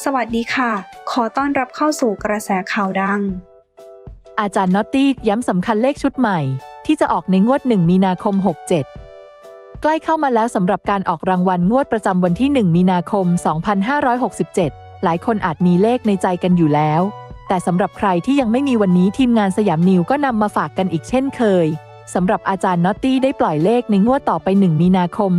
สวัสดีค่ะ ขอต้อนรับเข้าสู่กระแสข่าวดัง อาจารย์น็อตตี้ย้ำสำคัญเลขชุดใหม่ ที่จะออกในงวด 1 มีนาคม 67 ใกล้เข้ามาแล้วสำหรับการออกรางวัลงวดประจำวันที่ 1 มีนาคม 2567 หลายคนอาจมีเลขในใจกันอยู่แล้ว แต่สำหรับใครที่ยังไม่มีวันนี้ทีมงานสยามนิวก็นำมาฝากกันอีกเช่นเคยสำหรับอาจารย์น็อตตี้ได้ปล่อยเลขในงวดต่อไป 1 มีนาคม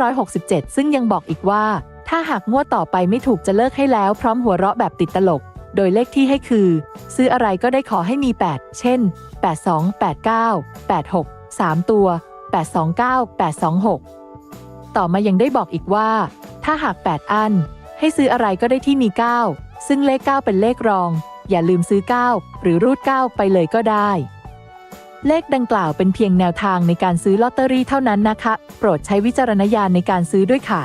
2567 ซึ่งยังบอกอีกว่า ถ้าหากงวดต่อไปไม่ถูกจะเลิกให้แล้ว พร้อมหัวเราะแบบติดตลก โดยเลขที่ให้คือ ซื้ออะไรก็ได้ขอให้มี 8 เช่น 82 89 86 3 ตัว 829 826 ต่อมายังได้บอกอีกว่า ถ้าหาก 8 อัน ให้ซื้ออะไรก็ได้ที่มี 9 ซึ่งเลข 9 เป็นเลขรอง อย่าลืมซื้อ 9 หรือรูด 9 ไปเลยก็ได้เลขดังกล่าวเป็นเพียงแนวทางในการซื้อลอตเตอรี่เท่านั้นนะคะ โปรดใช้วิจารณญาณในการซื้อด้วยค่ะ